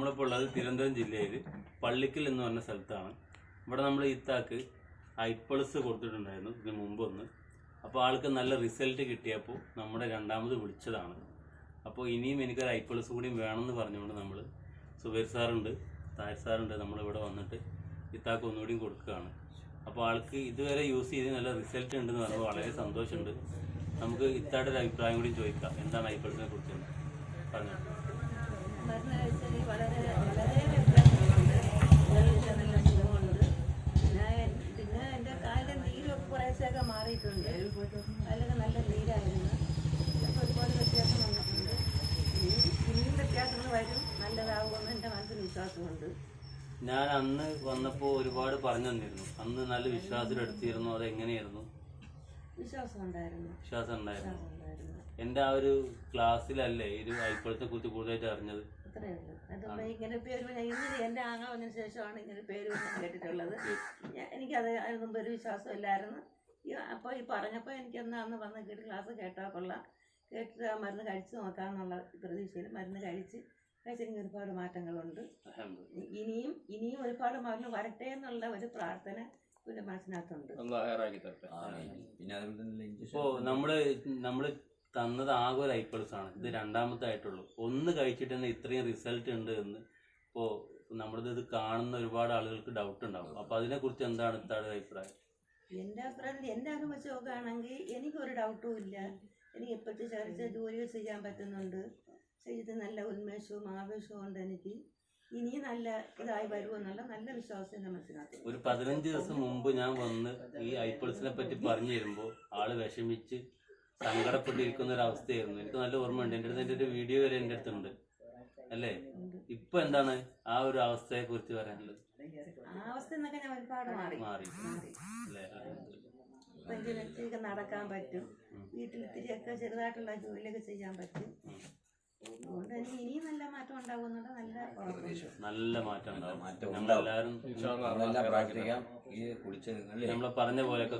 നമ്മളിപ്പോൾ ഉള്ളത് തിരുവനന്തപുരം ജില്ലയിൽ പള്ളിക്കൽ എന്ന് പറഞ്ഞ സ്ഥലത്താണ്. ഇവിടെ നമ്മൾ ഇത്താക്ക് ഐപ്പൾസ് കൊടുത്തിട്ടുണ്ടായിരുന്നു ഇതിന് മുമ്പ് ഒന്ന്. അപ്പോൾ ആൾക്ക് നല്ല റിസൾട്ട് കിട്ടിയപ്പോൾ നമ്മുടെ രണ്ടാമത് വിളിച്ചതാണ്. അപ്പോൾ ഇനിയും എനിക്കൊരു ഐപ്പൾസ് കൂടിയും വേണമെന്ന് പറഞ്ഞുകൊണ്ട് നമ്മൾ സുബൈർ സാറുണ്ട് തായർ സാറുണ്ട് നമ്മളിവിടെ വന്നിട്ട് ഇത്താക്ക് ഒന്നുകൂടി കൊടുക്കുകയാണ്. അപ്പോൾ ആൾക്ക് ഇതുവരെ യൂസ് ചെയ്ത് നല്ല റിസൾട്ട് ഉണ്ടെന്ന് പറയുമ്പോൾ വളരെ സന്തോഷമുണ്ട്. നമുക്ക് ഇത്താടെ ഒരു അഭിപ്രായം കൂടി ചോദിക്കാം. എന്താണ് ഐപ്പൾസിനെ കുറിച്ച് പറഞ്ഞു. ഞാൻ അന്ന് വന്നപ്പോൾ ഒരുപാട് പറഞ്ഞു തന്നിരുന്നു അന്ന് നല്ല വിശ്വാസം എടുത്തിരുന്നു അത് എങ്ങനെയായിരുന്നു വിശ്വാസം ഉണ്ടായിരുന്നു വിശ്വാസം ആ ഒരു ക്ലാസ്സിലല്ലേ ഇപ്പോഴത്തെ ഐപ്പളത്തെ കുറിച്ച് കൂടുതലായിട്ട് അറിഞ്ഞത്? അത്രയേ ഉള്ളൂ. അതുകൊണ്ട് ഇങ്ങനെ പേര് ഇന്നലെ എന്റെ ആങ്ങ വന്നതിന് ശേഷമാണ് ഇങ്ങനെ പേര് ഞാൻ കേട്ടിട്ടുള്ളത്. എനിക്കത് അതിന് മുമ്പ് ഒരു വിശ്വാസമില്ലായിരുന്നു അപ്പോൾ ഈ പറഞ്ഞപ്പോൾ എനിക്കൊന്ന് അന്ന് വന്ന് കേട്ട് ക്ലാസ് കേട്ടാൽ കൊള്ളാം. കേട്ടിട്ട് ആ മരുന്ന് കഴിച്ച് നോക്കാമെന്നുള്ള പ്രതീക്ഷയിൽ മരുന്ന് കഴിച്ച് കഴിച്ചെനിക്ക് ഒരുപാട് മാറ്റങ്ങളുണ്ട്. ഇനിയും ഇനിയും ഒരുപാട് മരുന്ന് വരട്ടെ എന്നുള്ള ഒരു പ്രാർത്ഥന പിന്നെ മനസ്സിനകത്തുണ്ട്. പിന്നെ ഇപ്പോ നമ്മൾ നമ്മൾ തന്നത് ആകെ ഒരു ഐപ്പിൾസ് ആണ് ഇത് രണ്ടാമത്തെ ആയിട്ടുള്ളൂ ഒന്ന് കഴിച്ചിട്ട് തന്നെ ഇത്രയും റിസൾട്ട് ഉണ്ട് എന്ന് ഇപ്പോ നമ്മളിത് ഇത് കാണുന്ന ഒരുപാട് ആളുകൾക്ക് ഡൗട്ട് ഉണ്ടാവും. അപ്പൊ അതിനെ കുറിച്ച് എന്താണ് ഇത്താടെ അഭിപ്രായം? എന്റെ അഭിപ്രായത്തിൽ എന്റെ അനുഭവം നോക്കുകയാണെങ്കിൽ എനിക്കൊരു ഡൗട്ടും ഇല്ല. എനിക്ക് ഇപ്പോഴത്തെ ചർച്ച ജോലികൾ ചെയ്യാൻ പറ്റുന്നുണ്ട്. ചെയ്ത് നല്ല ഉന്മേഷവും ആവേശവും ഉണ്ട് എനിക്ക് ഇനിയും നല്ല ഇതായി വരുമെന്നുള്ള നല്ല വിശ്വാസം എന്റെ മനസ്സിനകത്ത് ഒരു പതിനഞ്ച് ദിവസം മുമ്പ് ഞാൻ വന്ന് ഈ ഐപ്പിൾസിനെ പറ്റി പറഞ്ഞു തരുമ്പോൾ ആൾ വിഷമിച്ച് സങ്കടപ്പെട്ടിരിക്കുന്ന ഒരു അവസ്ഥയായിരുന്നു എനിക്ക് നല്ല ഓർമ്മയുണ്ട്. എന്റെ അടുത്ത് എന്റെ ഒരു വീഡിയോ വരെ എന്റെ അടുത്തുണ്ട്. അല്ലേ? ഇപ്പൊ എന്താണ് ആ ഒരു അവസ്ഥയെ കുറിച്ച് പറയാനുള്ളത് മാറി. അല്ലേ? ഇത്തിരിയൊക്കെ നടക്കാൻ പറ്റും. വീട്ടിൽ ഇത്തിരിയൊക്കെ ചെറുതായിട്ടുള്ള ജോലിയൊക്കെ ചെയ്യാൻ പറ്റും. അതുകൊണ്ട് തന്നെ ഇനിയും നല്ല മാറ്റം ഉണ്ടാകുന്നുണ്ട് നല്ല നല്ല മാറ്റം ഉണ്ടാവും. പ്രാർത്ഥിക്കാം. ഈ നമ്മളെ പറഞ്ഞ പോലെയൊക്കെ